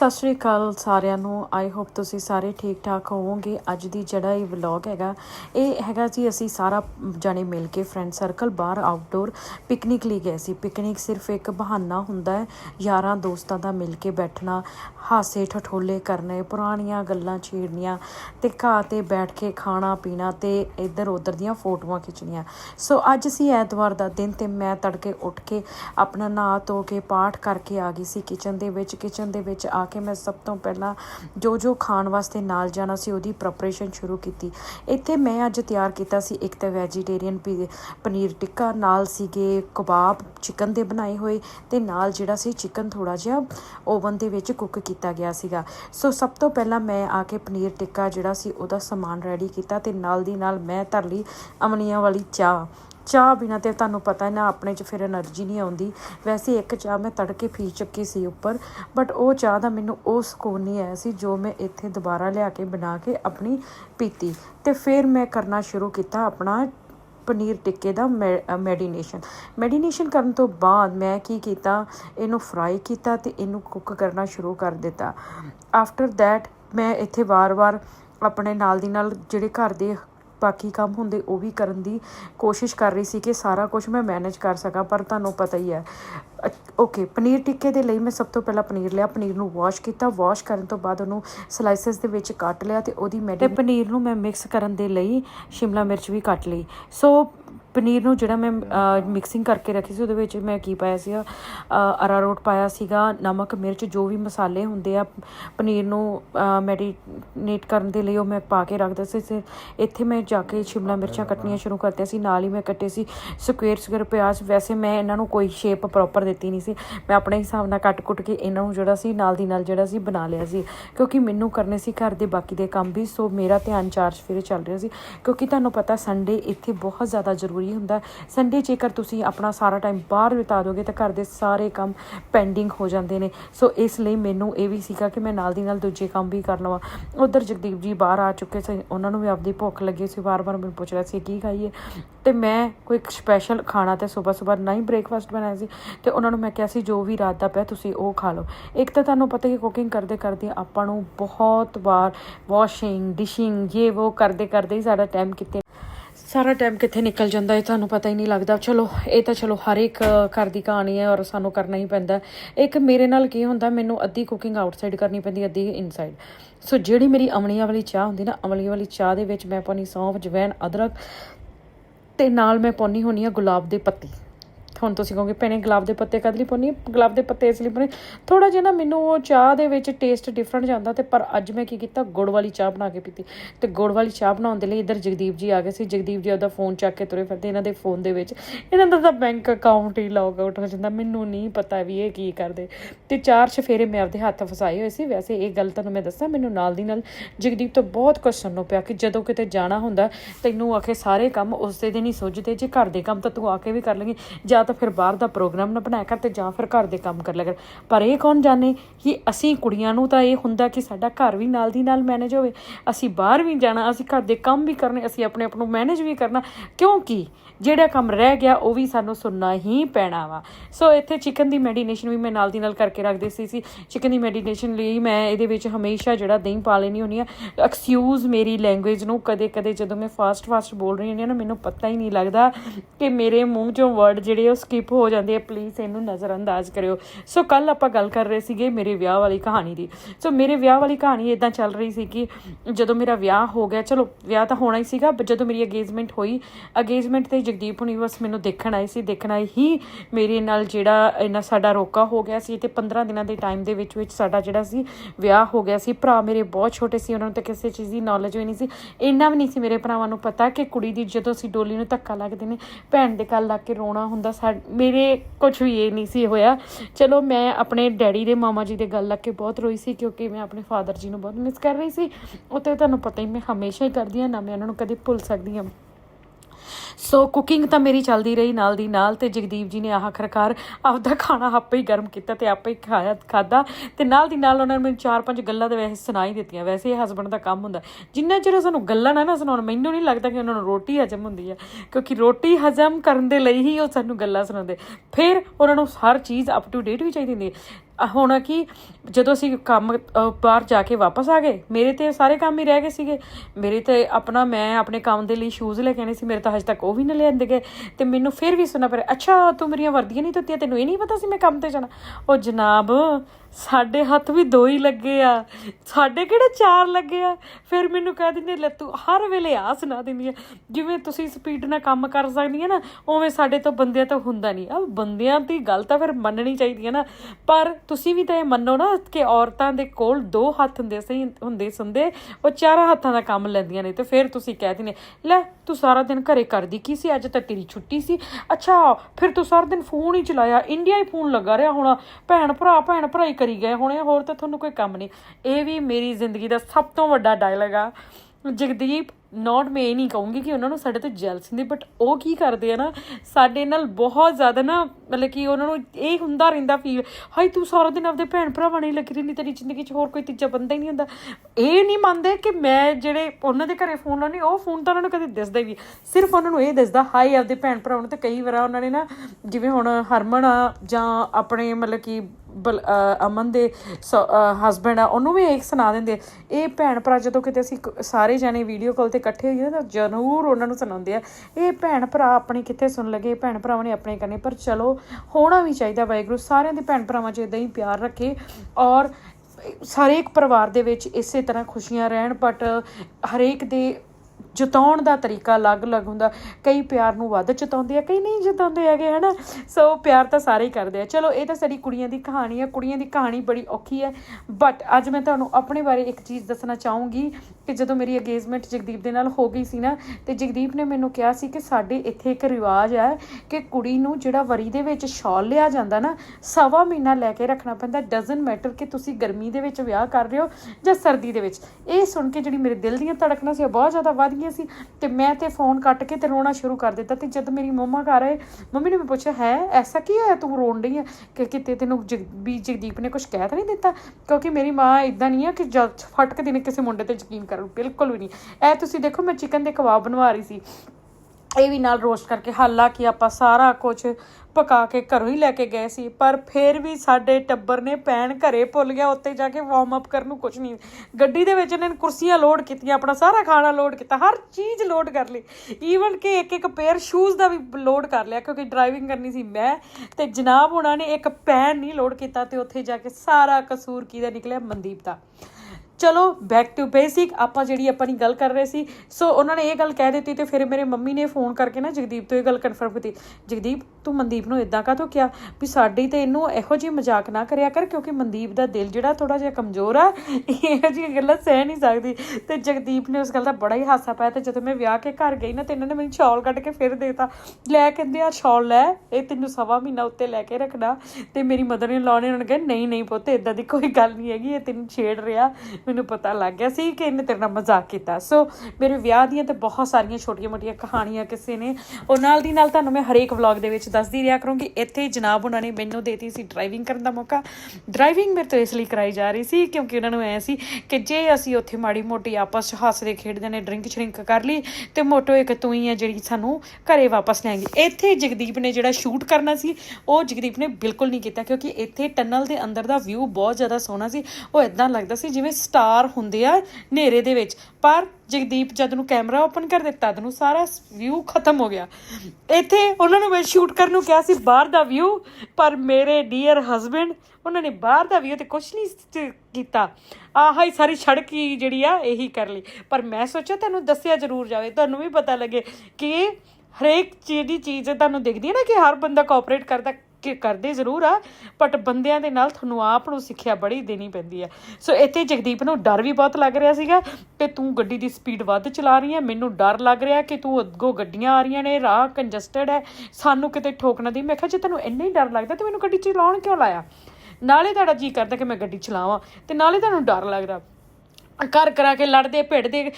ਸਤਿ ਸ਼੍ਰੀ ਅਕਾਲ ਸਾਰਿਆਂ ਨੂੰ। ਆਈ ਹੋਪ ਤੁਸੀਂ ਸਾਰੇ ਠੀਕ ਠਾਕ ਹੋਵੋਗੇ। ਅੱਜ ਦੀ ਜਿਹੜਾ ਇਹ ਵਲੌਗ ਹੈਗਾ, ਇਹ ਹੈਗਾ ਜੀ ਅਸੀਂ ਸਾਰਾ ਜਾਣੇ ਮਿਲ ਕੇ ਫਰੈਂਡ ਸਰਕਲ ਬਾਹਰ ਆਊਟਡੋਰ ਪਿਕਨਿਕ ਲਈ ਗਏ ਸੀ। ਪਿਕਨਿਕ ਸਿਰਫ ਇੱਕ ਬਹਾਨਾ ਹੁੰਦਾ ਹੈ, ਯਾਰਾਂ ਦੋਸਤਾਂ ਦਾ ਮਿਲ ਕੇ ਬੈਠਣਾ, ਹਾਸੇ ਠਠੋਲੇ ਕਰਨੇ, ਪੁਰਾਣੀਆਂ ਗੱਲਾਂ ਛੇੜਨੀਆਂ ਤੇ ਘਾਹ ਤੇ ਬੈਠ ਕੇ ਖਾਣਾ ਪੀਣਾ ਤੇ ਇੱਧਰ ਉੱਧਰ ਦੀਆਂ ਫੋਟੋਆਂ ਖਿੱਚਣੀਆਂ। ਸੋ ਅੱਜ ਸੀ ਐਤਵਾਰ ਦਾ ਦਿਨ ਤੇ ਮੈਂ ਤੜਕੇ ਉੱਠ ਕੇ ਆਪਣਾ ਨਹਾ ਧੋ ਕੇ ਪਾਠ ਕਰਕੇ ਆ ਗਈ ਸੀ। ਕਿਚਨ ਦੇ ਵਿੱਚ ਕਿਚਨ ਦੇ ਵਿੱਚ ਆ ਕੇ ਮੈਂ ਸਭ ਤੋਂ ਪਹਿਲਾਂ ਜੋ ਜੋ ਖਾਣ ਵਾਸਤੇ ਨਾਲ ਜਾਣਾ ਸੀ, ਉਹਦੀ ਪ੍ਰੈਪਰੇਸ਼ਨ ਸ਼ੁਰੂ ਕੀਤੀ। ਇੱਥੇ ਮੈਂ ਅੱਜ ਤਿਆਰ ਕੀਤਾ ਸੀ ਇੱਕ ਤਾਂ ਵੈਜੀਟੇਰੀਅਨ ਪਨੀਰ ਟਿੱਕਾ, ਨਾਲ ਸੀਗੇ ਕਬਾਬ ਚਿਕਨ ਦੇ ਬਣਾਏ ਹੋਏ ਤੇ ਨਾਲ ਜਿਹੜਾ ਸੀ ਚਿਕਨ ਥੋੜਾ ਜਿਹਾ ਓਵਨ ਦੇ ਵਿੱਚ ਕੁੱਕ ਕੀਤਾ ਗਿਆ ਸੀਗਾ। ਸੋ ਸਭ ਤੋਂ ਪਹਿਲਾਂ ਮੈਂ ਆ ਕੇ ਪਨੀਰ ਟਿੱਕਾ ਜਿਹੜਾ ਸੀ, ਉਹਦਾ ਸਮਾਨ ਰੈਡੀ ਕੀਤਾ ਤੇ ਨਾਲ ਦੀ ਨਾਲ ਮੈਂ ਧਰ ਲਈ ਅਮਨੀਆਂ ਵਾਲੀ ਚਾਹ। ਚਾਹ ਬਿਨਾ ਤੇ ਤੁਹਾਨੂੰ ਪਤਾ ਹੈ ਨਾ ਆਪਣੇ 'ਚ ਫਿਰ એનર્ਜੀ ਨਹੀਂ ਆਉਂਦੀ। ਵੈਸੇ ਇੱਕ ਚਾਹ ਮੈਂ ਤੜਕੇ ਪੀ ਚੱਕੀ ਸੀ ਉੱਪਰ ਬਟ ਉਹ ਚਾਹ ਦਾ ਮੈਨੂੰ ਉਹ ਸਕੂਨ ਨਹੀਂ ਆਇਆ ਸੀ ਜੋ ਮੈਂ ਇੱਥੇ ਦੁਬਾਰਾ ਲਿਆ ਕੇ ਬਣਾ ਕੇ ਆਪਣੀ ਪੀਤੀ। ਤੇ ਫਿਰ ਮੈਂ ਕਰਨਾ ਸ਼ੁਰੂ ਕੀਤਾ ਆਪਣਾ ਪਨੀਰ ਟਿੱਕੇ ਦਾ ਮੈਡੀਨੇਸ਼ਨ। ਮੈਡੀਨੇਸ਼ਨ ਕਰਨ ਤੋਂ ਬਾਅਦ ਮੈਂ ਕੀ ਕੀਤਾ, ਇਹਨੂੰ ਫਰਾਈ ਕੀਤਾ ਤੇ ਇਹਨੂੰ ਕੁੱਕ ਕਰਨਾ ਸ਼ੁਰੂ ਕਰ ਦਿੱਤਾ। ਆਫਟਰ ਦੈਟ ਮੈਂ ਇੱਥੇ ਵਾਰ-ਵਾਰ ਆਪਣੇ ਨਾਲ ਦੀ ਨਾਲ ਜਿਹੜੇ ਘਰ ਦੇ ਬਾਕੀ ਕੰਮ ਹੁੰਦੇ ਉਹ ਵੀ ਕਰਨ ਦੀ ਕੋਸ਼ਿਸ਼ ਕਰ ਰਹੀ ਸੀ ਕਿ ਸਾਰਾ ਕੁਝ ਮੈਂ ਮੈਨੇਜ ਕਰ ਸਕਾਂ ਪਰ ਤੁਹਾਨੂੰ ਪਤਾ ਹੀ ਹੈ। ਓਕੇ ਪਨੀਰ ਟਿੱਕੇ ਦੇ ਲਈ ਮੈਂ ਸਭ ਤੋਂ ਪਹਿਲਾਂ ਪਨੀਰ ਲਿਆ ਪਨੀਰ ਨੂੰ ਵਾਸ਼ ਕੀਤਾ ਵਾਸ਼ ਕਰਨ ਤੋਂ ਬਾਅਦ ਉਹਨੂੰ ਸਲਾਈਸਸ ਦੇ ਵਿੱਚ ਕੱਟ ਲਿਆ ਤੇ ਉਹਦੀ ਮੈਡੀ ਤੇ ਪਨੀਰ ਨੂੰ ਮੈਂ ਮਿਕਸ ਕਰਨ ਦੇ ਲਈ ਸ਼ਿਮਲਾ ਮਿਰਚ ਵੀ ਕੱਟ ਲਈ। ਸੋ ਪਨੀਰ ਨੂੰ ਜਿਹੜਾ ਮੈਂ ਮਿਕਸਿੰਗ ਕਰਕੇ ਰੱਖੀ ਸੀ, ਉਹਦੇ ਵਿੱਚ ਮੈਂ ਕੀ ਪਾਇਆ ਸੀਗਾ ਅਰਾਰੋਟ ਪਾਇਆ ਸੀਗਾ, ਨਮਕ, ਮਿਰਚ, ਜੋ ਵੀ ਮਸਾਲੇ ਹੁੰਦੇ ਆ, ਪਨੀਰ ਨੂੰ ਮੈਰੀਨੇਟ ਕਰਨ ਦੇ ਲਈ ਉਹ ਮੈਂ ਪਾ ਕੇ ਰੱਖਦਾ ਦਿੱਤੇ ਸੀ ਇੱਥੇ ਮੈਂ ਜਾ ਕੇ ਸ਼ਿਮਲਾ ਮਿਰਚਾਂ ਕੱਟਣੀਆਂ ਸ਼ੁਰੂ ਕਰਤੀਆਂ ਸੀ, ਨਾਲ ਹੀ ਮੈਂ ਕੱਟੇ ਸੀ ਸਕੁਅਰ ਸਕੁਅਰ ਪਿਆਜ਼, ਵੈਸੇ ਮੈਂ ਇਹਨਾਂ ਨੂੰ ਕੋਈ ਸ਼ੇਪ ਪ੍ਰੋਪਰ ਦਿੱਤੀ ਨਹੀਂ ਸੀ, ਮੈਂ ਆਪਣੇ ਹਿਸਾਬ ਨਾਲ ਕੱਟ ਕੁੱਟ ਕੇ ਇਹਨਾਂ ਨੂੰ ਜਿਹੜਾ ਸੀ, ਨਾਲ ਦੀ ਨਾਲ ਜਿਹੜਾ ਸੀ, ਬਣਾ ਲਿਆ ਸੀ, ਕਿਉਂਕਿ ਮੈਨੂੰ ਕਰਨੇ ਸੀ ਘਰ ਦੇ ਬਾਕੀ ਦੇ ਕੰਮ ਵੀ, ਸੋ ਮੇਰਾ ਧਿਆਨ ਚਾਰਜ ਫਿਰ ਚੱਲ ਰਿਹਾ ਸੀ, ਕਿਉਂਕਿ ਤੁਹਾਨੂੰ ਪਤਾ ਸੰਡੇ ਇੱਥੇ ਬਹੁਤ ਜ਼ਿਆਦਾ ਜ਼ਰੂਰੀ ਹੁੰਦਾ ਸੰਡੇ ਜੇਕਰ ਤੁਸੀਂ ਆਪਣਾ ਸਾਰਾ ਟਾਈਮ ਬਾਹਰ ਬਿਤਾ ਦੋਗੇ ਤਾਂ ਘਰ ਦੇ ਸਾਰੇ ਕੰਮ ਪੈਂਡਿੰਗ ਹੋ ਜਾਂਦੇ ਨੇ। ਸੋ ਇਸ ਲਈ ਮੈਨੂੰ ਇਹ ਵੀ ਸੀਗਾ ਕਿ ਮੈਂ ਨਾਲ ਦੀ ਨਾਲ ਦੂਜੇ ਕੰਮ ਵੀ ਕਰ ਲਵਾਂ। ਉਧਰ ਜਗਦੀਪ ਜੀ ਬਾਹਰ ਆ ਚੁੱਕੇ ਸੀ। ਉਹਨਾਂ ਨੂੰ ਵੀ ਆਪਦੀ ਭੁੱਖ ਲੱਗੀ ਸੀ। ਵਾਰ-ਵਾਰ ਮੈਨੂੰ ਪੁੱਛ ਰਿਹਾ ਸੀ, ਕੀ ਖਾਈਏ? ਤੇ ਮੈਂ ਕੋਈ ਸਪੈਸ਼ਲ ਖਾਣਾ ਤੇ ਸਵੇਰ ਸਵੇਰ ਨਹੀਂ ਬ੍ਰੇਕਫਾਸਟ ਬਣਾਇਆ ਸੀ। ਤੇ ਉਹਨਾਂ ਨੂੰ ਮੈਂ ਕਿਹਾ ਸੀ, ਜੋ ਵੀ ਰਾਤ ਦਾ ਪਿਆ, ਤੁਸੀਂ ਉਹ ਖਾ ਲਓ। ਇੱਕ ਤਾਂ ਤੁਹਾਨੂੰ ਪਤਾ ਹੀ ਕੁਕਿੰਗ ਕਰਦੇ ਕਰਦੇ ਆਪਾਂ ਨੂੰ ਬਹੁਤ ਵਾਰ ਵਾਸ਼ਿੰਗ ਡਿਸ਼ਿੰਗ ਇਹ ਉਹ ਕਰਦੇ ਕਰਦੇ ਹੀ ਸਾਡਾ ਟਾਈਮ ਕਿਤੇ ਸਾਰਾ ਟਾਈਮ ਕਿੱਥੇ ਨਿਕਲ ਜਾਂਦਾ ਹੈ ਤੁਹਾਨੂੰ ਪਤਾ ਹੀ ਨਹੀਂ ਲੱਗਦਾ। ਚਲੋ, ਇਹ ਤਾਂ ਚਲੋ ਹਰ ਇੱਕ ਘਰ ਦੀ ਕਹਾਣੀ ਹੈ ਔਰ ਸਾਨੂੰ ਕਰਨਾ ਹੀ ਪੈਂਦਾ ਇੱਕ ਮੇਰੇ ਨਾਲ ਕੀ ਹੁੰਦਾ, ਮੈਨੂੰ ਅੱਧੀ ਕੁਕਿੰਗ ਆਊਟਸਾਈਡ ਕਰਨੀ ਪੈਂਦੀ, ਅੱਧੀ ਇਨਸਾਈਡ ਸੋ ਜਿਹੜੀ ਮੇਰੀ ਅਮਲੀਆਂ ਵਾਲੀ ਚਾਹ ਹੁੰਦੀ ਨਾ, ਅਮਲੀਆਂ ਵਾਲੀ ਚਾਹ ਦੇ ਵਿੱਚ ਮੈਂ ਪਾਉਣੀ ਸੌਂਫ ਜਵੈਨ ਅਦਰਕ ਤੇ ਨਾਲ ਮੈਂ ਪਾਉਣੀ ਹੋਣੀ ਆ ਗੁਲਾਬ ਦੇ ਪੱਤੇ। ਹੁਣ ਤੁਸੀਂ ਕਹੋਗੇ, ਭੈਣੇ, ਗੁਲਾਬ ਦੇ ਪੱਤੇ ਕਦ ਲਈ ਪਾਉਣੀ ਗੁਲਾਬ ਦੇ ਪੱਤੇ ਇਸ ਲਈ ਪਾਉਣੇ ਥੋੜਾ ਜਿਹਾ ਨਾ ਮੈਨੂੰ ਉਹ ਚਾਹ ਦੇ ਵਿੱਚ ਟੇਸਟ ਡਿਫਰੈਂਟ ਜਾਂਦਾ ਤੇ ਪਰ ਅੱਜ ਮੈਂ ਕੀ ਕੀਤਾ, ਗੁੜ ਵਾਲੀ ਚਾਹ ਬਣਾ ਕੇ ਪੀਤੀ। ਤੇ ਗੁੜ ਵਾਲੀ ਚਾਹ ਬਣਾਉਣ ਦੇ ਲਈ ਇੱਧਰ ਜਗਦੀਪ ਜੀ ਆ ਗਏ ਸੀ। ਜਗਦੀਪ ਜੀ ਉਹਦਾ ਫੋਨ ਚੱਕ ਕੇ ਤੁਰੇ ਫਿਰਦੇ, ਇਹਨਾਂ ਦੇ ਫੋਨ ਦੇ ਵਿੱਚ। ਇਹਨਾਂ ਦਾ ਤਾਂ ਬੈਂਕ ਅਕਾਊਂਟ ਹੀ ਲੌਗ ਆਊਟ ਹੋ ਜਾਂਦਾ। ਮੈਨੂੰ ਨਹੀਂ ਪਤਾ ਵੀ ਇਹ ਕੀ ਕਰਦੇ। ਤੇ ਚਾਰ ਛਫੇਰੇ ਮੈਂ ਆਪਦੇ ਹੱਥ ਫਸਾਏ ਹੋਏ ਸੀ। ਵੈਸੇ ਇਹ ਗੱਲ ਤੁਹਾਨੂੰ ਮੈਂ ਦੱਸਾਂ, ਮੈਨੂੰ ਨਾਲ ਦੀ ਨਾਲ ਜਗਦੀਪ ਤੋਂ ਬਹੁਤ ਕੁਝ ਸੁਣਨੋਂ ਪਿਆ ਕਿ ਜਦੋਂ ਕਿਤੇ ਜਾਣਾ ਹੁੰਦਾ, ਤੈਨੂੰ ਆਖੇ ਸਾਰੇ ਕੰਮ ਉਸੇ ਦਿਨ ਹੀ ਸੁੱਝਦੇ। ਜੇ ਘਰ ਦੇ ਕੰਮ ਤਾਂ ਤੂੰ ਆ ਕੇ ਵੀ ਕਰ ਲੇਂਗੀ। ਜਾਂ ਤਾਂ ਫਿਰ ਬਾਹਰ ਦਾ ਪ੍ਰੋਗਰਾਮ ਨਾ ਬਣਾਇਆ ਕਰ ਤੇ ਜਾਂ ਫਿਰ ਘਰ ਦੇ ਕੰਮ ਕਰ ਲਿਆ ਕਰ। ਪਰ ਇਹ ਕੌਣ ਜਾਣੇ ਕਿ ਅਸੀਂ ਕੁੜੀਆਂ ਨੂੰ ਤਾਂ ਇਹ ਹੁੰਦਾ ਕਿ ਸਾਡਾ ਘਰ ਵੀ ਨਾਲ ਦੀ ਨਾਲ ਮੈਨੇਜ ਹੋਵੇ। ਅਸੀਂ ਬਾਹਰ ਵੀ ਜਾਣਾ, ਅਸੀਂ ਘਰ ਦੇ ਕੰਮ ਵੀ ਕਰਨੇ, ਅਸੀਂ ਆਪਣੇ ਆਪ ਨੂੰ ਮੈਨੇਜ ਵੀ ਕਰਨਾ। ਕਿਉਂਕਿ ਜਿਹੜਾ ਕੰਮ ਰਹਿ ਗਿਆ, ਉਹ ਵੀ ਸਾਨੂੰ ਸੁਣਨਾ ਹੀ ਪੈਣਾ ਵਾ। ਸੋ ਇੱਥੇ ਚਿਕਨ ਦੀ ਮੈਡੀਨੇਸ਼ਨ ਵੀ ਮੈਂ ਨਾਲ ਦੀ ਨਾਲ ਕਰਕੇ ਰੱਖਦੇ ਸੀ ਸੀ ਚਿਕਨ ਦੀ ਮੈਡੀਨੇਸ਼ਨ ਲਈ ਮੈਂ ਇਹਦੇ ਵਿੱਚ ਹਮੇਸ਼ਾ ਜਿਹੜਾ ਦਹੀਂ ਪਾ ਲੈਣੀ ਹੁੰਦੀ ਆ ਐਕਸਕਿਊਜ਼ ਮੇਰੀ ਲੈਂਗੁਏਜ ਨੂੰ ਕਦੇ ਕਦੇ ਜਦੋਂ ਮੈਂ ਫਾਸਟ ਫਾਸਟ ਬੋਲ ਰਹੀ ਹੁੰਦੀ ਆ ਨਾ, ਮੈਨੂੰ ਪਤਾ ਹੀ ਨਹੀਂ ਲੱਗਦਾ ਕਿ ਮੇਰੇ ਮੂੰਹ ਚੋਂ ਵਰਡ ਜਿਹੜੇ ਉਹ ਸਕਿਪ ਹੋ ਜਾਂਦੇ ਆ। ਪਲੀਜ਼ ਇਹਨੂੰ ਨਜ਼ਰ ਅੰਦਾਜ਼ ਕਰਿਓ। ਸੋ ਕੱਲ ਆਪਾਂ ਗੱਲ ਕਰ ਰਹੇ ਸੀਗੇ ਮੇਰੇ ਵਿਆਹ ਵਾਲੀ ਕਹਾਣੀ ਦੀ। ਸੋ ਮੇਰੇ ਵਿਆਹ ਵਾਲੀ ਕਹਾਣੀ ਇਦਾਂ ਚੱਲ ਰਹੀ ਸੀ ਕਿ ਜਦੋਂ ਮੇਰਾ ਵਿਆਹ ਹੋ ਗਿਆ, ਚਲੋ ਵਿਆਹ ਤਾਂ ਹੋਣਾ ਹੀ ਸੀਗਾ ਜਦੋਂ ਮੇਰੀ ਅਗੇਜਮੈਂਟ ਹੋਈ ਅਗੇਜਮੈਂਟ ਤੇ ਜਗਦੀਪ ਹੁਣੀ ਬਸ ਮੈਨੂੰ ਦੇਖਣ ਆਏ ਸੀ, ਦੇਖਣ ਆਏ ਹੀ ਮੇਰੇ ਨਾਲ ਜਿਹੜਾ ਇਹਨਾਂ ਸਾਡਾ ਰੋਕਾ ਹੋ ਗਿਆ ਸੀ ਤੇ 15 ਦਿਨਾਂ ਦੇ ਟਾਈਮ ਦੇ ਵਿੱਚ ਵਿੱਚ ਸਾਡਾ ਜਿਹੜਾ ਸੀ ਵਿਆਹ ਹੋ ਗਿਆ ਸੀ। ਭਰਾ ਮੇਰੇ ਬਹੁਤ ਛੋਟੇ ਸੀ, ਉਹਨਾਂ ਨੂੰ ਤਾਂ ਕਿਸੇ ਚੀਜ਼ ਦੀ ਨੌਲੇਜ ਵੀ ਨਹੀਂ ਸੀ। ਇੰਨਾ ਵੀ ਨਹੀਂ ਸੀ ਮੇਰੇ ਭਰਾਵਾਂ ਨੂੰ ਪਤਾ ਕਿ ਕੁੜੀ ਦੀ ਜਦੋਂ ਅਸੀਂ ਡੋਲੀ ਨੂੰ ਧੱਕਾ ਲੱਗਦੇ ਨੇ, ਭੈਣ ਦੇ ਗੱਲ ਲੱਗ ਕੇ ਰੋਣਾ ਹੁੰਦਾ ਮੇਰੇ ਕੁਝ ਵੀ ਇਹ ਨਹੀਂ ਸੀ ਹੋਇਆ। ਚਲੋ ਮੈਂ ਆਪਣੇ ਡੈਡੀ ਦੇ, ਮਾਮਾ ਜੀ ਦੇ ਗੱਲ ਲੱਗ ਕੇ ਬਹੁਤ ਰੋਈ ਸੀ ਕਿਉਂਕਿ ਮੈਂ ਆਪਣੇ ਫਾਦਰ ਜੀ ਨੂੰ ਬਹੁਤ ਮਿਸ ਕਰ ਰਹੀ ਸੀ। ਉਹ ਤੇ ਤੁਹਾਨੂੰ ਪਤਾ ਹੀ ਮੈਂ ਹਮੇਸ਼ਾ ਹੀ ਕਰਦੀ ਹਾਂ, ਨਾ ਮੈਂ ਉਹਨਾਂ ਨੂੰ ਕਦੇ ਭੁੱਲ ਸਕਦੀ ਹਾਂ। ਸੋ ਕੁਕਿੰਗ ਤਾਂ ਮੇਰੀ ਚੱਲਦੀ ਰਹੀ ਨਾਲ ਦੀ ਨਾਲ ਤੇ ਜਗਦੀਪ ਜੀ ਨੇ ਆਖਰਕਾਰ ਆਪਦਾ ਖਾਣਾ ਆਪੇ ਹੀ ਗਰਮ ਕੀਤਾ ਤੇ ਆਪੇ ਹੀ ਖਾਇਆ ਖਾਦਾ ਤੇ ਨਾਲ ਦੀ ਨਾਲ ਉਹਨਾਂ ਨੇ ਮੈਨੂੰ ਚਾਰ ਪੰਜ ਗੱਲਾਂ ਦੇ ਵੈਸੇ ਸੁਣਾਈ ਦਿੱਤੀਆਂ। ਵੈਸੇ ਇਹ ਹਸਬੰਡ ਦਾ ਕੰਮ ਹੁੰਦਾ। ਜਿੰਨਾ ਚਿਰ ਸਾਨੂੰ ਗੱਲਾਂ ਨਾ ਨਾ ਸੁਣਾਉਣ, ਮੈਨੂੰ ਨਹੀਂ ਲੱਗਦਾ ਕਿ ਉਹਨਾਂ ਨੂੰ ਰੋਟੀ ਹਜਮ ਹੁੰਦੀ ਹੈ ਕਿਉਂਕਿ ਰੋਟੀ ਹਜਮ ਕਰਨ ਦੇ ਲਈ ਹੀ ਉਹ ਸਾਨੂੰ ਗੱਲਾਂ ਸੁਣਾਉਂਦੇ। ਫਿਰ ਉਹਨਾਂ ਨੂੰ ਹਰ ਚੀਜ਼ ਅਪ ਟੂ ਡੇਟ ਵੀ ਚਾਹੀਦੀ ਹੁੰਦੀ ਹੈ ਹੁਣ ਕਿ, ਜਦੋਂ ਅਸੀਂ ਕੰਮ ਬਾਹਰ ਜਾ ਕੇ ਵਾਪਸ ਆ ਗਏ, ਮੇਰੇ ਤੇ ਸਾਰੇ ਕੰਮ ਹੀ ਰਹਿ ਗਏ ਸੀਗੇ। ਮੇਰੇ ਤੇ ਆਪਣਾ, ਮੈਂ ਆਪਣੇ ਕੰਮ ਦੇ ਲਈ ਸ਼ੂਜ਼ ਲੈ ਕੇ ਆਣੇ ਸੀ, ਮੇਰੇ ਤਾਂ ਹਜੇ ਤੱਕ ਉਹ ਵੀ ਨਾ ਲਿਆਂਦੇ ਗਏ। ਤੇ ਮੈਨੂੰ ਫਿਰ ਵੀ ਸੁਣਨਾ ਪਿਆ, ਅੱਛਾ, ਤੂੰ ਮੇਰੀਆਂ ਵਰਦੀਆਂ ਨਹੀਂ ਧੋਤੀਆਂ, ਤੈਨੂੰ ਇਹ ਨਹੀਂ ਪਤਾ ਸੀ ਮੈਂ ਕੰਮ ਤੇ ਜਾਣਾ? ਉਹ ਜਨਾਬ, ਸਾਡੇ ਹੱਥ ਵੀ ਦੋ ਹੀ ਲੱਗੇ ਆ। ਸਾਡੇ ਕਿਹੜੇ ਚਾਰ ਲੱਗੇ ਆ? ਫਿਰ ਮੈਨੂੰ ਕਹਿ ਦਿੰਦੇ, ਲੈ ਤੂੰ ਹਰ ਵੇਲੇ ਆ ਸੁਣਾ ਦਿੰਦੀ ਆ। ਜਿਵੇਂ ਤੁਸੀਂ ਸਪੀਡ ਨਾਲ ਕੰਮ ਕਰ ਸਕਦੀਆਂ ਨਾ, ਉਵੇਂ ਸਾਡੇ ਤੋਂ ਬੰਦਿਆਂ ਤੋਂ ਹੁੰਦਾ ਨਹੀਂ। ਆ ਬੰਦਿਆਂ ਦੀ ਗੱਲ ਤਾਂ ਫਿਰ ਮੰਨਣੀ ਚਾਹੀਦੀ ਹੈ ਨਾ। ਪਰ ਤੁਸੀਂ ਵੀ ਤਾਂ ਇਹ ਮੰਨੋ ਨਾ ਕਿ ਔਰਤਾਂ ਦੇ ਕੋਲ ਦੋ ਹੱਥ ਹੁੰਦੇ ਸੀ ਹੁੰਦੇ ਸੰਦੇ, ਉਹ ਚਾਰਾਂ ਹੱਥਾਂ ਦਾ ਕੰਮ ਲੈਂਦੀਆਂ ਨੇ ਤੇ ਫਿਰ ਤੁਸੀਂ ਕਹਿ ਦਿੰਦੇ, ਲੈ ਤੂੰ ਸਾਰਾ ਦਿਨ ਘਰੇ ਕਰਦੀ ਕੀ ਸੀ, ਅੱਜ ਤਾਂ ਤੇਰੀ ਛੁੱਟੀ ਸੀ। ਅੱਛਾ, ਫਿਰ ਤੂੰ ਸਾਰਾ ਦਿਨ ਫੋਨ ਹੀ ਚਲਾਇਆ ਇੰਡੀਆ ਹੀ ਫੋਨ ਲੱਗਾ ਰਿਹਾ ਹੋਣਾ, ਭੈਣ ਭਰਾ ਭੈਣ ਭਰਾ ਹੀ ਕਰੀ ਗਏ ਹੋਣੇ, ਹੋਰ ਤਾਂ ਤੁਹਾਨੂੰ ਕੋਈ ਕੰਮ ਨਹੀਂ। ਇਹ ਵੀ ਮੇਰੀ ਜ਼ਿੰਦਗੀ ਦਾ ਸਭ ਤੋਂ ਵੱਡਾ ਡਾਇਲੌਗ ਆ। ਜਗਦੀਪ ਨਾਟ ਮੈਂ ਇਹ ਨਹੀਂ ਕਹੂੰਗੀ ਕਿ ਉਹਨਾਂ ਨੂੰ ਸਾਡੇ ਤੋਂ ਜੈਲਸ ਹੁੰਦੀ ਬਟ ਉਹ ਕੀ ਕਰਦੇ ਆ ਨਾ, ਸਾਡੇ ਨਾਲ ਬਹੁਤ ਜ਼ਿਆਦਾ ਨਾ, ਮਤਲਬ ਕਿ ਉਹਨਾਂ ਨੂੰ ਇਹ ਹੁੰਦਾ ਰਹਿੰਦਾ ਫੀਲ ਹਾਈ ਤੂੰ ਸਾਰਾ ਦਿਨ ਆਪਦੇ ਭੈਣ ਭਰਾਵਾਂ ਨਾਲ ਲੱਗੀ ਰਹਿੰਦੀ, ਤੇਰੀ ਜ਼ਿੰਦਗੀ 'ਚ ਹੋਰ ਕੋਈ ਤੀਜਾ ਬੰਦਾ ਹੀ ਨਹੀਂ ਹੁੰਦਾ। ਇਹ ਨਹੀਂ ਮੰਨਦੇ ਕਿ ਮੈਂ ਜਿਹੜੇ ਉਹਨਾਂ ਦੇ ਘਰੇ ਫੋਨ ਲਾਉਂਦੀ, ਉਹ ਫੋਨ ਤਾਂ ਉਹਨਾਂ ਨੂੰ ਕਦੇ ਦਿਸਦਾ ਹੀ ਨਹੀਂ। ਸਿਰਫ ਉਹਨਾਂ ਨੂੰ ਇਹ ਦਿਸਦਾ ਹਾਈ ਆਪਦੇ ਭੈਣ ਭਰਾਵਾਂ ਨੂੰ ਤਾਂ ਕਈ ਵਾਰ ਉਹਨਾਂ ਨੇ ਨਾ, ਜਿਵੇਂ ਹੁਣ ਹਰਮਨ ਆ ਜਾਂ ਆਪਣੇ ਮਤਲਬ ਕਿ ਅਮਨ ਦੇ ਹਸਬੰਡ ਆ, ਉਹਨੂੰ ਵੀ ਇੱਕ ਸੁਣਾ ਦਿੰਦੇ ਇਹ ਭੈਣ ਭਰਾ ਜਦੋਂ ਕਿਤੇ ਅਸੀਂ ਸਾਰੇ ਜਾਣੇ ਵੀਡੀਓ ਕਾਲ ਤੇ ਇਕੱਠੇ ਹੋਈਏ ਨਾ ਤਾਂ ਜ਼ਰੂਰ ਉਹਨਾਂ ਨੂੰ ਸੁਣਾਉਂਦੇ ਆ। ਇਹ ਭੈਣ ਭਰਾ ਆਪਣੇ ਕਿੱਥੇ ਸੁਣ ਲਗੇ, ਭੈਣ ਭਰਾਵਾਂ ਨੇ ਆਪਣੇ ਕਰਨੇ, ਪਰ ਚਲੋ, ਹੋਣਾ ਵੀ ਚਾਹੀਦਾ ਵਾਹਿਗੁਰੂ, ਸਾਰਿਆਂ ਦੇ ਭੈਣ ਭਰਾਵਾਂ 'ਚ ਇਦਾਂ ਹੀ ਪਿਆਰ ਰੱਖੇ ਔਰ ਹਰੇਕ ਪਰਿਵਾਰ ਦੇ ਵਿੱਚ ਇਸੇ ਤਰ੍ਹਾਂ ਖੁਸ਼ੀਆਂ ਰਹਿਣ ਬਟ ਹਰੇਕ ਦੇ ਜਤਾਉਣ ਦਾ ਤਰੀਕਾ ਅਲੱਗ-ਅਲੱਗ ਹੁੰਦਾ। ਕਈ ਪਿਆਰ ਨੂੰ ਵੱਧ ਜਤਾਉਂਦੇ ਆ, ਕਈ ਨਹੀਂ ਜਤਾਉਂਦੇ ਹੈਗੇ, ਹਨਾ? ਸੋ ਪਿਆਰ ਤਾਂ ਸਾਰੇ ਹੀ ਕਰਦੇ ਆ। ਚਲੋ, ਇਹ ਤਾਂ ਸਾਡੀ ਕੁੜੀਆਂ ਦੀ ਕਹਾਣੀ ਆ। ਕੁੜੀਆਂ ਦੀ ਕਹਾਣੀ ਬੜੀ ਔਖੀ ਹੈ ਬਟ ਅੱਜ ਮੈਂ ਤੁਹਾਨੂੰ ਆਪਣੇ ਬਾਰੇ ਇੱਕ ਚੀਜ਼ ਦੱਸਣਾ ਚਾਹੂੰਗੀ ਕਿ ਜਦੋਂ ਮੇਰੀ ਅਗੇਜਮੈਂਟ ਜਗਦੀਪ ਦੇ ਨਾਲ ਹੋ ਗਈ ਸੀ ਨਾ, ਤੇ ਜਗਦੀਪ ਨੇ ਮੈਨੂੰ ਕਿਹਾ ਸੀ ਕਿ ਸਾਡੇ ਇੱਥੇ ਇੱਕ ਰਿਵਾਜ ਹੈ ਕਿ ਕੁੜੀ ਨੂੰ ਜਿਹੜਾ ਵਰੀ ਦੇ ਵਿੱਚ ਸ਼ਾਲ ਲਿਆ ਜਾਂਦਾ ਨਾ, ਸਵਾ ਮਹੀਨਾ ਲੈ ਕੇ ਰੱਖਣਾ ਪੈਂਦਾ। ਡਸਨਟ ਮੈਟਰ ਕਿ ਤੁਸੀਂ ਗਰਮੀ ਦੇ ਵਿੱਚ ਵਿਆਹ ਕਰ ਰਹੇ ਹੋ ਜਾਂ ਸਰਦੀ ਦੇ ਵਿੱਚ। ਇਹ ਸੁਣ ਕੇ ਜਿਹੜੀ ਮੇਰੇ ਦਿਲ ਦੀਆਂ ਧੜਕਣਾਂ ਸੀ, ਉਹ ਬਹੁਤ ਜ਼ਿਆਦਾ ਵੱਧ ਗਈਆਂ ਸੀ ਤੇ ਮੈਂ ਤੇ ਫੋਨ ਕੱਟ ਕੇ ਤੇ ਰੋਣਾ ਸ਼ੁਰੂ ਕਰ ਦਿੱਤਾ ਤੇ ਜਦ ਮੇਰੀ ਮੰਮਾ ਘਰ ਆਏ, ਮੰਮੀ ਨੇ ਮੈਨੂੰ ਪੁੱਛਿਆ, ਹੈ, ਐਸਾ ਕੀ ਹੋਇਆ? ਤੂੰ ਰੋਣ ਰਹੀ ਹੈ ਕਿ ਕਿਤੇ ਤੈਨੂੰ ਜਗ- ਜਗਦੀਪ ਨੇ ਕੁਝ ਕਹਿ ਤਾਂ ਨਹੀਂ ਦਿੱਤਾ? ਕਿਉਂਕਿ ਮੇਰੀ ਮਾਂ ਇਦਾਂ ਨਹੀਂ ਆ ਕਿ ਜਦ ਫਟ ਕੇ ਦਿਨ ਕਿਸੇ ਮੁੰਡੇ ਤੇ ਯਕੀਨ ਕਰ ਬਿਲਕੁਲ ਵੀ ਨਹੀਂ। ਇਹ ਤੁਸੀਂ ਦੇਖੋ, ਮੈਂ ਚਿਕਨ ਦੇ ਕਬਾਬ ਬਣਵਾ ਰਹੀ ਸੀ। ਇਹ ਵੀ ਨਾਲ ਰੋਸਟ ਕਰਕੇ, ਹਾਲਾਂਕਿ ਆਪਾਂ ਸਾਰਾ ਕੁਝ ਪਕਾ ਕੇ ਘਰੋਂ ਹੀ ਲੈ ਕੇ ਗਏ ਸੀ, ਪਰ ਫਿਰ ਵੀ ਸਾਡੇ ਟੱਬਰ ਨੇ ਪੈਣ ਘਰੇ ਭੁੱਲ ਗਿਆ ਉੱਤੇ ਜਾ ਕੇ ਵਾਰਮ ਅਪ ਕਰਨ ਨੂੰ ਕੁਝ ਨਹੀਂ। ਗੱਡੀ ਦੇ ਵਿੱਚ ਇਹਨਾਂ ਨੇ ਕੁਰਸੀਆਂ ਲੋਡ ਕੀਤੀਆਂ, ਆਪਣਾ ਸਾਰਾ ਖਾਣਾ ਲੋਡ ਕੀਤਾ, ਹਰ ਚੀਜ਼ ਲੋਡ ਕਰ ਲਈ। ਈਵਨ ਕਿ ਇੱਕ ਇੱਕ ਪੇਅਰ ਸ਼ੂਜ਼ ਦਾ ਵੀ ਲੋਡ ਕਰ ਲਿਆ, ਕਿਉਂਕਿ ਡਰਾਈਵਿੰਗ ਕਰਨੀ ਸੀ ਮੈਂ, ਤੇ ਜਨਾਬ ਉਹਨਾਂ ਨੇ ਇੱਕ ਪੈਨ ਨਹੀਂ ਲੋਡ ਕੀਤਾ ਤੇ ਉੱਥੇ ਜਾ ਕੇ ਸਾਰਾ ਕਸੂਰ ਕਿਹਦਾ ਨਿਕਲਿਆ? ਮਨਦੀਪ ਦਾ। ਚਲੋ ਬੈਕ ਟੂ ਬੇਸਿਕ ਆਪਾਂ ਜਿਹੜੀ ਆਪਾਂ ਦੀ ਗੱਲ ਕਰ ਰਹੇ ਸੀ ਸੋ ਉਹਨਾਂ ਨੇ ਇਹ ਗੱਲ ਕਹਿ ਦਿੱਤੀ ਤੇ ਫਿਰ ਮੇਰੇ ਮੰਮੀ ਨੇ ਫੋਨ ਕਰਕੇ ਨਾ ਜਗਦੀਪ ਤੋਂ ਇਹ ਗੱਲ ਕਨਫਰਮ ਕੀਤੀ। ਜਗਦੀਪ ਤੂੰ ਮਨਦੀਪ ਨੂੰ ਇਦਾਂ ਕਾਹਤੋਂ ਕਿਹਾ ਵੀ ਸਾਡੀ ਤੇ ਇਹਨੂੰ ਇਹੋ ਜਿਹੀ ਮਜ਼ਾਕ ਨਾ ਕਰਿਆ ਕਰ ਕਿਉਂਕਿ ਮਨਦੀਪ ਦਾ ਦਿਲ ਜਿਹੜਾ ਥੋੜਾ ਜਿਹਾ ਕਮਜ਼ੋਰ ਆ, ਇਹੋ ਜਿਹੀਆਂ ਗੱਲਾਂ ਸਹਿ ਨਹੀਂ ਸਕਦੀ। ਤੇ ਜਗਦੀਪ ਨੇ ਉਸ ਗੱਲ ਦਾ ਬੜਾ ਹੀ ਹਾਸਾ ਪਾਇਆ ਤੇ ਜਦੋਂ ਮੈਂ ਵਿਆਹ ਕੇ ਘਰ ਗਈ ਨਾ ਤੇ ਇਹਨਾਂ ਨੇ ਮੈਨੂੰ ਸ਼ਾਲ ਕੱਢ ਕੇ ਫਿਰ ਦੇਤਾ। ਲੈ ਕਹਿੰਦੇ ਆ ਸ਼ਾਲ ਲੈ, ਇਹ ਤੈਨੂੰ ਸਵਾ ਮਹੀਨਾ ਉੱਤੇ ਲੈ ਕੇ ਰੱਖਣਾ। ਤੇ ਮੇਰੀ ਮਦਰ ਨੇ ਲਾਉਣੇ ਉਹਨਾਂ ਨੇ ਕਿਹਾ, ਨਹੀਂ ਨਹੀਂ ਪੁੱਤ ਇਦਾਂ ਦੀ ਕੋਈ ਗੱਲ ਨਹੀਂ ਹੈਗੀ, ਇਹ ਤੈਨੂੰ ਛੇੜ ਰਿਹਾ। ਮੈਨੂੰ ਪਤਾ ਲੱਗ ਗਿਆ ਸੀ ਕਿ ਇਹਨੇ ਤੇਰੇ ਨਾਲ ਮਜ਼ਾਕ ਕੀਤਾ। ਸੋ ਮੇਰੇ ਵਿਆਹ ਦੀਆਂ ਤੇ ਬਹੁਤ ਸਾਰੀਆਂ ਛੋਟੀਆਂ-ਮੋਟੀਆਂ ਕਹਾਣੀਆਂ ਕਿਸੇ ਨੇ। ਉਹ ਨਾਲ ਦੀ ਨਾਲ ਤੁਹਾਨੂੰ ਮੈਂ ਹਰੇਕ ਵਲੌਗ ਦੇ ਵਿੱਚ ਦੱਸਦੀ ਰਿਹਾ ਕਰੂੰਗੀ। ਇੱਥੇ ਜਨਾਬ ਉਹਨਾਂ ਨੇ ਮੈਨੂੰ ਦੇਤੀ ਸੀ ਡਰਾਈਵਿੰਗ ਕਰਨ ਦਾ ਮੌਕਾ। ਡਰਾਈਵਿੰਗ ਮੇਰੇ ਤੋਂ ਇਸ ਲਈ ਕਰਾਈ ਜਾ ਰਹੀ ਸੀ ਕਿਉਂਕਿ ਉਹਨਾਂ ਨੂੰ ਐ ਸੀ ਕਿ ਜੇ ਅਸੀਂ ਉੱਥੇ ਮਾੜੀ ਮੋਟੀ ਆਪਸ 'ਚ ਹੱਸਦੇ ਖੇਡਦੇ ਨੇ ਡਰਿੰਕ ਸ਼ਰਿੰਕ ਕਰ ਲਈ ਤੇ ਮੋਟੋ ਇੱਕ ਤੂੰ ਹੀ ਹੈ ਜਿਹੜੀ ਸਾਨੂੰ ਘਰੇ ਵਾਪਸ ਲਿਆਂਗੀ ਇੱਥੇ ਜਗਦੀਪ ਨੇ ਜਿਹੜਾ ਸ਼ੂਟ ਕਰਨਾ ਸੀ, ਉਹ ਜਗਦੀਪ ਨੇ ਬਿਲਕੁਲ ਨਹੀਂ ਕੀਤਾ ਕਿਉਂਕਿ ਇੱਥੇ ਟਨਲ ਦੇ ਅੰਦਰ ਦਾ ਵਿਊ ਬਹੁਤ ਜ਼ਿਆਦਾ ਸੋਹਣਾ ਸੀ। ਉਹ ਇਦਾਂ ਲੱਗਦਾ ਸੀ ਜਿਵੇਂ ਸਟਾਰ ਹੁੰਦੇ ਆ ਹਨੇਰੇ ਦੇ ਵਿੱਚ। ਪਰ ਜਗਦੀਪ ਜਦ ਨੂੰ ਕੈਮਰਾ ਓਪਨ ਕਰ ਦਿੱਤਾ, ਤਦ ਨੂੰ ਸਾਰਾ ਵਿਊ ਖਤਮ ਹੋ ਗਿਆ। ਇੱਥੇ ਉਹਨਾਂ ਨੂੰ ਮੈਂ ਸ਼ੂਟ ਕਰਨ ਨੂੰ ਕਿਹਾ ਸੀ, ਬਾਹਰ ਦਾ ਵਿਊ ਪਰ ਮੇਰੇ ਡੀਅਰ ਹਸਬੰਡ ਉਹਨਾਂ ਨੇ ਬਾਹਰ ਦਾ ਵਿਊ ਤੇ ਕੁਝ ਨਹੀਂ ਕੀਤਾ। ਆਹ ਹੀ ਸਾਰੀ ਸੜਕ ਹੀ ਜਿਹੜੀ ਆ, ਇਹੀ ਕਰ ਲਈ। ਪਰ ਮੈਂ ਸੋਚਿਆ ਤੁਹਾਨੂੰ ਦੱਸਿਆ ਜ਼ਰੂਰ ਜਾਵੇ, ਤੁਹਾਨੂੰ ਵੀ ਪਤਾ ਲੱਗੇ ਕਿ ਹਰੇਕ ਜਿਹੜੀ ਚੀਜ਼ ਤੁਹਾਨੂੰ ਦਿਖਦੀ ਹੈ ਨਾ ਕਿ ਹਰ ਬੰਦਾ ਕੋਆਪਰੇਟ ਕਰਦਾ। ਕਿ ਕਰਦੇ ਜ਼ਰੂਰ ਆ ਬਟ ਬੰਦਿਆਂ ਦੇ ਨਾਲ ਤੁਹਾਨੂੰ ਆਪ ਨੂੰ ਸਿੱਖਿਆ ਬੜੀ ਦੇਣੀ ਪੈਂਦੀ ਆ। ਸੋ ਇੱਥੇ ਜਗਦੀਪ ਨੂੰ ਡਰ ਵੀ ਬਹੁਤ ਲੱਗ ਰਿਹਾ ਸੀਗਾ ਕਿ ਤੂੰ ਗੱਡੀ ਦੀ ਸਪੀਡ ਵੱਧ ਚਲਾ ਰਹੀ ਹੈ ਮੈਨੂੰ ਡਰ ਲੱਗ ਰਿਹਾ ਕਿ ਤੂੰ ਅੱਗੋਂ ਗੱਡੀਆਂ ਆ ਰਹੀਆਂ ਨੇ, ਰਾਹ ਕੰਜਸਟਡ ਹੈ, ਸਾਨੂੰ ਕਿਤੇ ਠੋਕ ਨਾ ਦੀ ਮੈਂ ਕਿਹਾ, ਜੇ ਤੈਨੂੰ ਇੰਨਾ ਹੀ ਡਰ ਲੱਗਦਾ, ਤੇ ਮੈਨੂੰ ਗੱਡੀ ਚਲਾਉਣ ਕਿਉਂ ਲਾਇਆ? ਨਾਲੇ ਤੁਹਾਡਾ ਜੀ ਕਰਦਾ ਕਿ ਮੈਂ ਗੱਡੀ ਚਲਾਵਾਂ, ਤੇ ਨਾਲੇ ਤੁਹਾਨੂੰ ਡਰ ਲੱਗਦਾ। ਘਰ ਕਰਾ ਕੇ ਲੜਦੇ, ਭਿੜਦੇ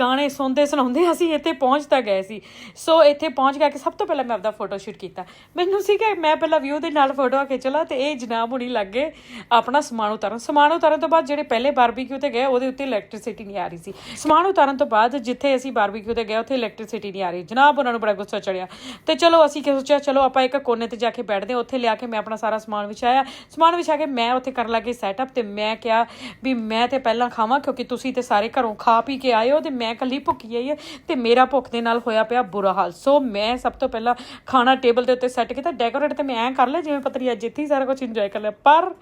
ਗਾਣੇ ਸੁਣਦੇ, ਸੁਣਾਉਂਦੇ ਅਸੀਂ ਇੱਥੇ ਪਹੁੰਚ ਤਾਂ ਗਏ ਸੀ। ਸੋ ਇੱਥੇ ਪਹੁੰਚ ਗਿਆ ਕਿ ਸਭ ਤੋਂ ਪਹਿਲਾਂ ਮੈਂ ਆਪਦਾ ਫੋਟੋ ਸ਼ੂਟ ਕੀਤਾ। ਮੈਨੂੰ ਸੀ ਕਿ ਮੈਂ ਪਹਿਲਾਂ ਵਿਊ ਦੇ ਨਾਲ ਫੋਟੋ ਖਿੱਚ ਲਾ ਤੇ ਇਹ ਜਨਾਬ ਹੁਣੀ ਲੱਗੇ ਆਪਣਾ ਸਮਾਨ ਉਤਾਰਨ। ਸਮਾਨ ਉਤਾਰਨ ਤੋਂ ਬਾਅਦ ਜਿਹੜੇ ਪਹਿਲੇ ਬਾਰਬੀਕਿਊ ਤੇ ਗਏ, ਉਹਦੇ ਉੱਤੇ ਇਲੈਕਟ੍ਰਿਸਿਟੀ ਨਹੀਂ ਆ ਰਹੀ ਸੀ। ਸਮਾਨ ਉਤਾਰਨ ਤੋਂ ਬਾਅਦ ਜਿੱਥੇ ਅਸੀਂ ਬਾਰਬੀਕਿਊ ਤੇ ਗਏ, ਉੱਥੇ ਇਲੈਕਟ੍ਰਿਸਿਟੀ ਨਹੀਂ ਆ ਰਹੀ। ਜਨਾਬ ਉਹਨਾਂ ਨੂੰ ਬੜਾ ਗੁੱਸਾ ਚੜਿਆ। ਤੇ ਚਲੋ ਅਸੀਂ ਕੀ ਸੋਚਿਆ, ਚਲੋ ਆਪਾਂ ਇੱਕ ਕੋਨੇ ਤੇ ਜਾ ਕੇ ਬੈਠਦੇ ਹਾਂ। ਉੱਥੇ ਲਿਆ ਕੇ ਮੈਂ ਆਪਣਾ ਸਾਰਾ ਸਮਾਨ ਵਿਛਾਇਆ। ਸਮਾਨ ਵਿਛਾ ਕੇ ਮੈਂ ਉੱਥੇ ਕਰਨ ਲੱਗੀ ਸੈਟਅਪ ਤੇ ਮੈਂ ਕਿਹਾ ਵੀ ਮੈਂ ਤੇ ਪਹਿਲਾਂ ਖਾਵਾਂ ਕਿਉਂਕਿ ਤੁਸੀਂ ਤੇ ਸਾਰੇ ਘਰੋਂ ਖਾ ਪੀ ਕੇ ਆਏ ਹੋ ਤੇ ਮੈਂ ਇਕੱਲੀ ਭੁੱਖੀ ਆਈ ਹਾਂ ਤੇ ਮੇਰਾ ਭੁੱਖ ਦੇ ਨਾਲ ਹੋਇਆ ਪਿਆ ਬੁਰਾ ਹਾਲ। ਸੋ ਮੈਂ ਸਭ ਤੋਂ ਪਹਿਲਾਂ ਖਾਣਾ ਟੇਬਲ ਦੇ ਉੱਤੇ ਸੈੱਟ ਕੀਤਾ ਡੈਕੋਰੇਟ ਤੇ ਮੈਂ ਐਂ ਕਰ ਲਿਆ, ਜਿਵੇਂ ਪਤਰੀ ਅੱਜ ਇੱਥੇ ਹੀ ਸਾਰਾ ਕੁਝ ਇੰਜੋਏ ਕਰ ਲਿਆ। ਪਰ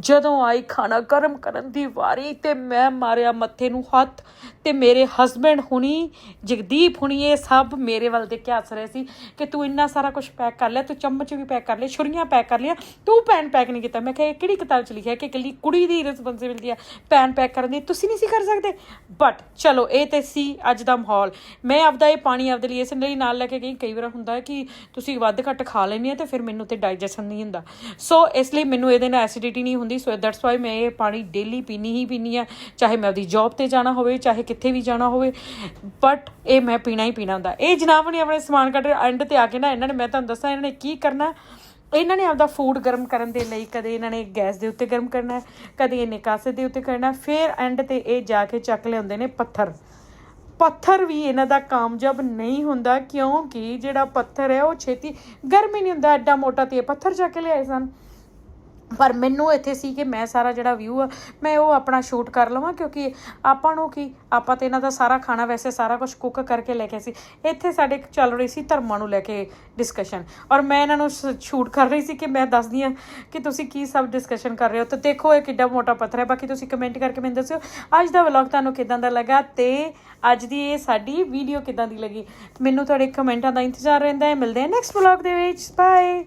ਜਦੋਂ ਆਈ ਖਾਣਾ ਗਰਮ ਕਰਨ ਦੀ ਵਾਰੀ ਤੇ ਮੈਂ ਮਾਰਿਆ ਮੱਥੇ ਨੂੰ ਹੱਥ ਤੇ ਮੇਰੇ ਹਸਬੰਡ ਹੁਣੀ, ਜਗਦੀਪ ਹੁਣੀ, ਇਹ ਸਭ ਮੇਰੇ ਵੱਲ ਦੇਖ ਕੇ ਹੱਸ ਰਹੇ ਸੀ ਕਿ ਤੂੰ ਇੰਨਾ ਸਾਰਾ ਕੁਝ ਪੈਕ ਕਰ ਲਿਆ, ਤੂੰ ਚਮਚ ਵੀ ਪੈਕ ਕਰ ਲਿਆ, ਛੁਰੀਆਂ ਪੈਕ ਕਰ ਲਿਆ ਤੂੰ ਪੈਨ ਪੈਕ ਨਹੀਂ ਕੀਤਾ। ਮੈਂ ਕਿਹਾ ਇਹ ਕਿਹੜੀ ਕਿਤਾਬ ਚ ਲਿਖਿਆ ਕਿ ਇਕੱਲੀ ਕੁੜੀ ਦੀ ਰਿਸਪੌਂਸਿਬਿਲਟੀ ਆ ਪੈਨ ਪੈਕ ਕਰਨ ਦੀ, ਤੁਸੀਂ ਨਹੀਂ ਸੀ ਕਰ ਸਕਦੇ। ਬਟ ਚਲੋ, ਇਹ ਤੇ ਸੀ ਅੱਜ ਦਾ ਮਾਹੌਲ। ਮੈਂ ਆਪਦਾ ਇਹ ਪਾਣੀ ਆਪਦੇ ਲਈ ਇਸ ਲਈ ਨਾਲ ਲੈ ਕੇ ਗਈ। ਕਈ ਵਾਰ ਹੁੰਦਾ ਕਿ ਤੁਸੀਂ ਵੱਧ ਘੱਟ ਖਾ ਲੈਂਦੇ ਆ ਤੇ ਫਿਰ ਮੈਨੂੰ ਤੇ ਡਾਈਜੈਸ਼ਨ ਨਹੀਂ ਹੁੰਦਾ। ਸੋ ਇਸ ਲਈ ਮੈਨੂੰ ਇਹਦੇ ਨਾਲ ਐਸਿਡਿਟੀ ਨਹੀਂ ਹੁੰਦੀ। ਸੋ ਦੈਟਸ ਵਾਈ ਮੈਂ ਇਹ ਪਾਣੀ ਡੇਲੀ ਪੀਣੀ ਹੀ ਪੀਣੀ ਆ ਚਾਹੇ ਮੈਂ ਆਪਦੀ ਜੌਬ ਤੇ ਜਾਣਾ ਹੋਵੇ, ਚਾਹੇ ਕਿੱਥੇ ਵੀ ਜਾਣਾ ਹੋਵੇ। ਬਟ ਇਹ ਮੈਂ ਪੀਣਾ ਹੀ ਪੀਣਾ ਹੁੰਦਾ। ਇਹ ਜਨਾਬ ਨੇ ਆਪਣੇ ਸਮਾਨ ਕੱਟ ਐਂਡ ਤੇ ਆ ਕੇ ਨਾ, ਇਹਨਾਂ ਨੇ ਮੈਂ ਤੁਹਾਨੂੰ ਦੱਸਾਂ, ਇਹਨਾਂ ਨੇ ਕੀ ਕਰਨਾ? ਇਹਨਾਂ ਨੇ ਆਪਦਾ ਫੂਡ ਗਰਮ ਕਰਨ ਦੇ ਲਈ ਕਦੇ ਇਹਨਾਂ ਨੇ ਗੈਸ ਦੇ ਉੱਤੇ ਗਰਮ ਕਰਨਾ ਕਦੇ ਇਹਨੇ ਕਾਸੇ ਦੇ ਉੱਤੇ ਕਰਨਾ ਫਿਰ ਐਂਡ ਤੇ ਇਹ ਜਾ ਕੇ ਚੱਕ ਲਿਆਉਂਦੇ ਨੇ ਪੱਥਰ। ਪੱਥਰ ਵੀ ਇਹਨਾਂ ਦਾ ਕਾਮਯਾਬ ਨਹੀਂ ਹੁੰਦਾ ਕਿਉਂਕਿ ਜਿਹੜਾ ਪੱਥਰ ਹੈ ਉਹ ਛੇਤੀ, ਗਰਮ ਹੀ ਨਹੀਂ ਹੁੰਦਾ, ਐਡਾ ਮੋਟਾ ਤੇ ਇਹ ਪੱਥਰ ਚੱਕ ਕੇ ਲਿਆਏ ਸਨ। ਪਰ ਮੈਨੂੰ ਇੱਥੇ ਸੀ ਕਿ ਮੈਂ ਸਾਰਾ ਜਿਹੜਾ ਵਿਊ ਆ, ਮੈਂ ਉਹ ਆਪਣਾ ਸ਼ੂਟ ਕਰ ਲਵਾਂ ਕਿਉਂਕਿ ਆਪਾਂ ਨੂੰ ਕੀ, ਆਪਾਂ ਤੇ ਇਹਨਾਂ ਦਾ ਸਾਰਾ ਖਾਣਾ ਵੈਸੇ ਸਾਰਾ ਕੁਝ ਕੁੱਕ ਕਰਕੇ ਲੈ ਕੇ ਸੀ। ਇੱਥੇ ਸਾਡੇ ਚੱਲ ਰਹੀ ਸੀ ਧਰਮਾਂ ਨੂੰ ਲੈ ਕੇ ਡਿਸਕਸ਼ਨ ਔਰ ਮੈਂ ਇਹਨਾਂ ਨੂੰ ਸ਼ੂਟ ਕਰ ਰਹੀ ਸੀ ਕਿ ਮੈਂ ਦੱਸਦੀ ਆ ਕਿ ਤੁਸੀਂ ਕੀ ਸਭ ਡਿਸਕਸ਼ਨ ਕਰ ਰਹੇ ਹੋ। ਤੇ ਦੇਖੋ ਇਹ ਕਿੱਡਾ ਮੋਟਾ ਪੱਥਰ ਹੈ, ਬਾਕੀ ਤੁਸੀਂ ਕਮੈਂਟ ਕਰਕੇ ਮੈਨੂੰ ਦੱਸਿਓ। ਅੱਜ ਦਾ ਵਲੌਗ ਤੁਹਾਨੂੰ ਕਿਦਾਂ ਦਾ ਲੱਗਾ ਤੇ ਅੱਜ ਦੀ ਇਹ ਸਾਡੀ ਵੀਡੀਓ ਕਿਦਾਂ ਦੀ ਲੱਗੀ? ਮੈਨੂੰ ਤੁਹਾਡੇ ਕਮੈਂਟਾਂ ਦਾ ਇੰਤਜ਼ਾਰ ਰਹਿੰਦਾ ਹੈ। ਮਿਲਦੇ ਹਾਂ ਨੈਕਸਟ ਵਲੌਗ ਦੇ ਵਿੱਚ। ਬਾਏ